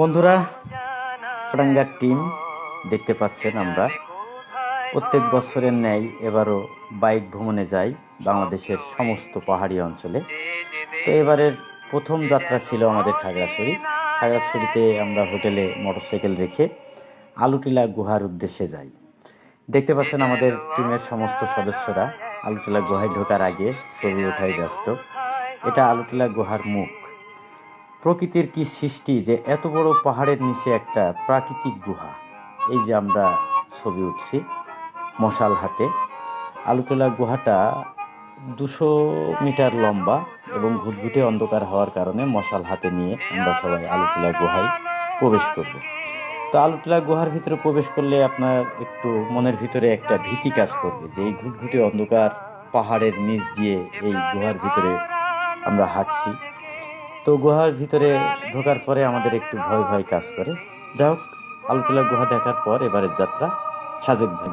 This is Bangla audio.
বন্ধুরা চুয়াডাঙ্গার টিম দেখতে পাচ্ছেন আমরা। প্রত্যেক বছরের ন্যায় এবারও বাইক ভ্রমণে যাই বাংলাদেশের সমস্ত পাহাড়ি অঞ্চলে। তো এবারের প্রথম যাত্রা ছিল আমাদের খাগড়াছড়ি। খাগড়াছড়িতে আমরা হোটেলে মোটরসাইকেল রেখে আলুটিলা গুহার উদ্দেশ্যে যাই। দেখতে পাচ্ছেন আমাদের টিমের সমস্ত সদস্যরা আলুটিলা গুহায় ঢোকার আগে ছবি ওঠাই ব্যস্ত। এটা আলুটিলা গুহার মুখ। প্রকৃতির কি সৃষ্টি যে এত বড় পাহাড়ের নিচে একটা প্রাকৃতিক গুহা? এই যে আমরা ছবি উঠছি মশাল হাতে। আলুতলা গুহাটা দুশো মিটার লম্বা এবং ঘুটঘুটে অন্ধকার হওয়ার কারণে মশাল হাতে নিয়ে আমরা সবাই আলুতলা গুহায় প্রবেশ করব। তো আলুতলা গুহার ভিতরে প্রবেশ করলে আপনার একটু মনের ভিতরে একটা ভীতি কাজ করবে যে এই ঘুটঘুটে অন্ধকার পাহাড়ের নিচ দিয়ে এই গুহার ভিতরে আমরা হাঁটছি। তো গুহার ভিতরে ঢোকার পরে আমাদের একটু ভয় ভয় কাজ করে। যাই হোক আলুতলা গুহা দেখার পর এবারের যাত্রা সাজেক ভাই